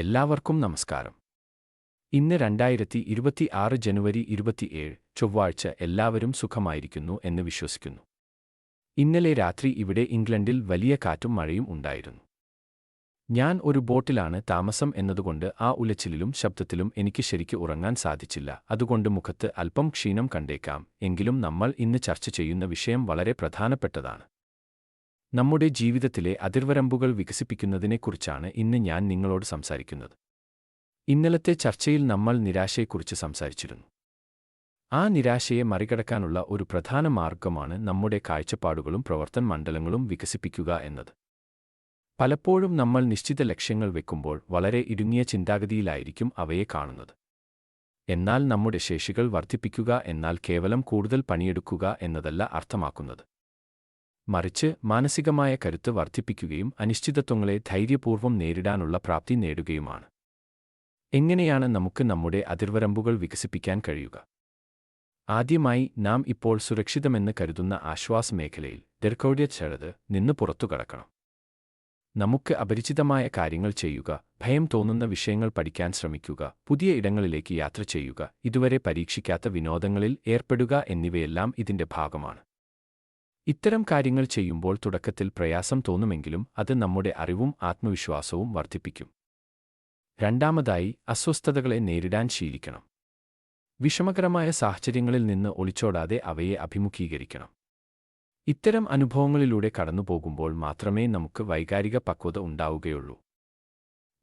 എല്ലാവർക്കും നമസ്കാരം. ഇന്ന് രണ്ടായിരത്തി ഇരുപത്തി ആറ് ജനുവരി ഇരുപത്തിയേഴ് ചൊവ്വാഴ്ച എല്ലാവരും സുഖമായിരിക്കുന്നു എന്ന് വിശ്വസിക്കുന്നു. ഇന്നലെ രാത്രി ഇവിടെ ഇംഗ്ലണ്ടിൽ വലിയ കാറ്റും മഴയും ഉണ്ടായിരുന്നു. ഞാൻ ഒരു ബോട്ടിലാണ് താമസം എന്നതുകൊണ്ട് ആ ഉലച്ചിലും ശബ്ദത്തിലും എനിക്ക് ശരിക്ക് ഉറങ്ങാൻ സാധിച്ചില്ല. അതുകൊണ്ട് മുഖത്ത് അല്പം ക്ഷീണം കണ്ടേക്കാം. എങ്കിലും നമ്മൾ ഇന്ന് ചർച്ച ചെയ്യുന്ന വിഷയം വളരെ പ്രധാനപ്പെട്ടതാണ്. നമ്മുടെ ജീവിതത്തിലെ അതിർവരമ്പുകൾ വികസിപ്പിക്കുന്നതിനെക്കുറിച്ചാണ് ഇന്ന് ഞാൻ നിങ്ങളോട് സംസാരിക്കുന്നത്. ഇന്നലത്തെ ചർച്ചയിൽ നമ്മൾ നിരാശയെക്കുറിച്ച് സംസാരിച്ചിരുന്നു. ആ നിരാശയെ മറികടക്കാനുള്ള ഒരു പ്രധാന മാർഗമാണ് നമ്മുടെ കാഴ്ചപ്പാടുകളും പ്രവർത്തന മണ്ഡലങ്ങളും വികസിപ്പിക്കുക എന്നത്. പലപ്പോഴും നമ്മൾ നിശ്ചിത ലക്ഷ്യങ്ങൾ വെക്കുമ്പോൾ വളരെ ഇടുങ്ങിയ ചിന്താഗതിയിലായിരിക്കും അവയെ കാണുന്നത്. എന്നാൽ നമ്മുടെ ശേഷികൾ വർദ്ധിപ്പിക്കുക എന്നാൽ കേവലം കൂടുതൽ പണിയെടുക്കുക എന്നതല്ല അർത്ഥമാക്കുന്നത്. മറിച്ച് മാനസികമായ കരുത്ത് വർദ്ധിപ്പിക്കുകയും അനിശ്ചിതത്വങ്ങളെ ധൈര്യപൂർവം നേരിടാനുള്ള പ്രാപ്തി നേടുകയുമാണ്. എങ്ങനെയാണ് നമുക്ക് നമ്മുടെ അതിർവരമ്പുകൾ വികസിപ്പിക്കാൻ കഴിയുക? ആദ്യമായി നാം ഇപ്പോൾ സുരക്ഷിതമെന്ന് കരുതുന്ന ആശ്വാസ മേഖലയിൽ ദീർഘോഡ്യ നിന്ന് നിന്ന് പുറത്തുകടക്കണം നമുക്ക് അപരിചിതമായ കാര്യങ്ങൾ ചെയ്യുക ഭയം തോന്നുന്ന വിഷയങ്ങൾ പഠിക്കാൻ ശ്രമിക്കുക പുതിയ ഇടങ്ങളിലേക്ക് യാത്ര ചെയ്യുക ഇതുവരെ പരീക്ഷിക്കാത്ത വിനോദങ്ങളിൽ ഏർപ്പെടുക എന്നിവയെല്ലാം ഇതിന്റെ ഭാഗമാണ്. ഇത്തരം കാര്യങ്ങൾ ചെയ്യുമ്പോൾ തുടക്കത്തിൽ പ്രയാസം തോന്നുമെങ്കിലും അത് നമ്മുടെ അറിവും ആത്മവിശ്വാസവും വർദ്ധിപ്പിക്കും. രണ്ടാമതായി അസ്വസ്ഥതകളെ നേരിടാൻ ശീലിക്കണം. വിഷമകരമായ സാഹചര്യങ്ങളിൽ നിന്ന് ഒളിച്ചോടാതെ അവയെ അഭിമുഖീകരിക്കണം. ഇത്തരം അനുഭവങ്ങളിലൂടെ കടന്നുപോകുമ്പോൾ മാത്രമേ നമുക്ക് വൈകാരിക പക്വത ഉണ്ടാവുകയുള്ളൂ.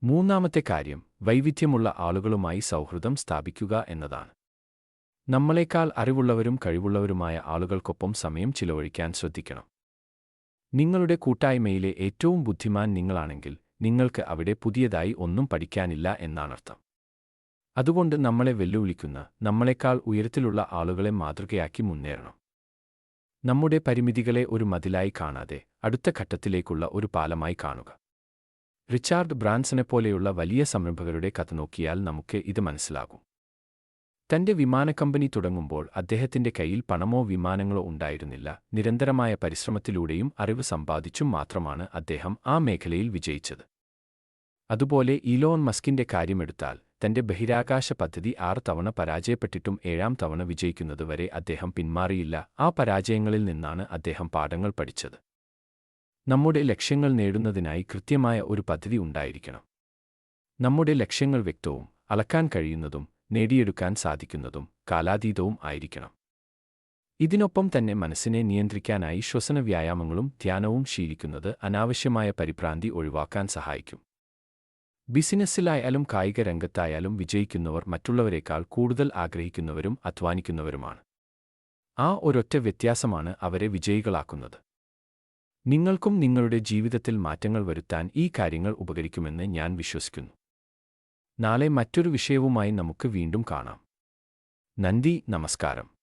മൂന്നാമത്തെ കാര്യം വൈവിധ്യമുള്ള ആളുകളുമായി സൗഹൃദം സ്ഥാപിക്കുക എന്നതാണ്. നമ്മളെക്കാൾ അറിവുള്ളവരും കഴിവുള്ളവരുമായ ആളുകൾക്കൊപ്പം സമയം ചിലവഴിക്കാൻ ശ്രദ്ധിക്കണം. നിങ്ങളുടെ കൂട്ടായ്മയിലെ ഏറ്റവും ബുദ്ധിമാൻ നിങ്ങളാണെങ്കിൽ നിങ്ങൾക്ക് അവിടെ പുതിയതായി ഒന്നും പഠിക്കാനില്ല എന്നാണർത്ഥം. അതുകൊണ്ട് നമ്മളെ വെല്ലുവിളിക്കുന്ന നമ്മളെക്കാൾ ഉയരത്തിലുള്ള ആളുകളെ മാതൃകയാക്കി മുന്നേറണം. നമ്മുടെ പരിമിതികളെ ഒരു മതിലായി കാണാതെ അടുത്ത ഘട്ടത്തിലേക്കുള്ള ഒരു പാലമായി കാണുക. റിച്ചാർഡ് ബ്രാൻസനെപ്പോലെയുള്ള വലിയ സംരംഭകരുടെ കഥ നോക്കിയാൽ നമുക്ക് ഇത് മനസ്സിലാകും. തന്റെ വിമാനക്കമ്പനി തുടങ്ങുമ്പോൾ അദ്ദേഹത്തിന്റെ കയ്യിൽ പണമോ വിമാനങ്ങളോ ഉണ്ടായിരുന്നില്ല. നിരന്തരമായ പരിശ്രമത്തിലൂടെയും അറിവ് സമ്പാദിച്ചും മാത്രമാണ് അദ്ദേഹം ആ മേഖലയിൽ വിജയിച്ചത്. അതുപോലെ ഇലോൺ മസ്കിന്റെ കാര്യമെടുത്താൽ തന്റെ ബഹിരാകാശ പദ്ധതി ആറ് തവണ പരാജയപ്പെട്ടിട്ടും ഏഴാം തവണ വിജയിക്കുന്നതുവരെ അദ്ദേഹം പിന്മാറിയില്ല. ആ പരാജയങ്ങളിൽ നിന്നാണ് അദ്ദേഹം പാഠങ്ങൾ പഠിച്ചത്. നമ്മുടെ ലക്ഷ്യങ്ങൾ നേടുന്നതിനായി കൃത്യമായ ഒരു പദ്ധതി ഉണ്ടായിരിക്കണം. നമ്മുടെ ലക്ഷ്യങ്ങൾ വ്യക്തവും അളക്കാൻ കഴിയുന്നതും നേടിയെടുക്കാൻ സാധിക്കുന്നതും കാലാതീതവും ആയിരിക്കണം. ഇതിനൊപ്പം തന്നെ മനസ്സിനെ നിയന്ത്രിക്കാനായി ശ്വസന വ്യായാമങ്ങളും ധ്യാനവും ശീലിക്കുന്നത് അനാവശ്യമായ പരിഭ്രാന്തി ഒഴിവാക്കാൻ സഹായിക്കും. ബിസിനസ്സിലായാലും കായിക രംഗത്തായാലും വിജയിക്കുന്നവർ മറ്റുള്ളവരെക്കാൾ കൂടുതൽ ആഗ്രഹിക്കുന്നവരും അധ്വാനിക്കുന്നവരുമാണ്. ആ ഒരൊറ്റ വ്യത്യാസമാണ് അവരെ വിജയികളാക്കുന്നത്. നിങ്ങൾക്കും നിങ്ങളുടെ ജീവിതത്തിൽ മാറ്റങ്ങൾ വരുത്താൻ ഈ കാര്യങ്ങൾ ഉപകരിക്കുമെന്ന് ഞാൻ വിശ്വസിക്കുന്നു. നാളെ മറ്റൊരു വിഷയവുമായി നമുക്ക് വീണ്ടും കാണാം. നന്ദി നമസ്കാരം.